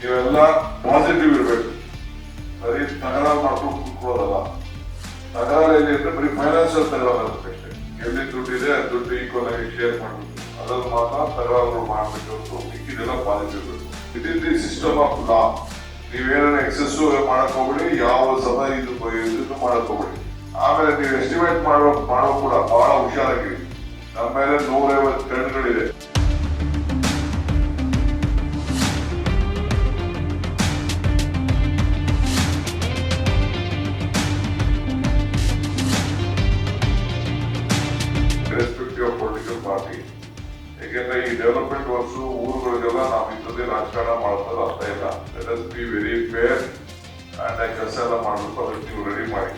ನೀವೆಲ್ಲ ಪಾಸಿಟಿವ್ ಇರಬೇಕು. ಬರೀ ತಕರಾರು ಮಾಡ್ಕೊಂಡು ಕುತ್ಕೊಳ್ಳೋದಲ್ಲ. ತಕರಾರು ಎಲ್ಲಿ ಅಂದ್ರೆ ಬರೀ ಫೈನಾನ್ಷಿಯಲ್ ತಕರಾರು ಆಗುತ್ತೆ ಅಷ್ಟೇ. ಎಲ್ಲಿ ದುಡ್ಡಿದೆ ಆ ದುಡ್ಡು ಈಕ್ವಲ್ ಆಗಿ ಶೇರ್ ಮಾಡಬೇಕು ಅದರಲ್ಲಿ ಮಾತ್ರ ತಗರಾರು ಮಾಡಬೇಕು ಮಿಕ್ಕಿದೆಲ್ಲ ಪಾಸಿಟಿವ್ ಇರಬೇಕು it is the system of law ನೀವೇನಾದ್ರು ಎಕ್ಸಸ್ ಮಾಡಕ್ ಹೋಗ್ಬಿಡಿ, ಯಾವ ಸಮಯ ಇದು ಇದನ್ನು ಮಾಡಕ್ ಹೋಗ್ಬಿಡಿ. ಆಮೇಲೆ ನೀವು ಎಸ್ಟಿಮೇಟ್ ಮಾಡೋ ಮಾಡೋ ಕೂಡ ಬಹಳ ಹುಷಾರಾಗಿರಿ. ನಮ್ಮ ಮೇಲೆ ನೂರೈವತ್ತು ಕಣ್ಣುಗಳಿದೆ ಪಾರ್ಟಿ ಯಾಕೆಂದ್ರೆ ಈ ಡೆವಲಪ್ಮೆಂಟ್ ವರ್ಕ್ಸ್ ಊರುಗಳಿಗೆಲ್ಲ ನಾವು ಇಂಥದ್ದೇ ರಾಜಕಾರಣ ಮಾಡೋದ್ರ ಅರ್ಥ ಇಲ್ಲ let us be very fair and ಕೆಲಸ ಎಲ್ಲ ಮಾಡಬೇಕು ಅದಕ್ಕೆ ನೀವು ರೆಡಿ ಮಾಡಿ.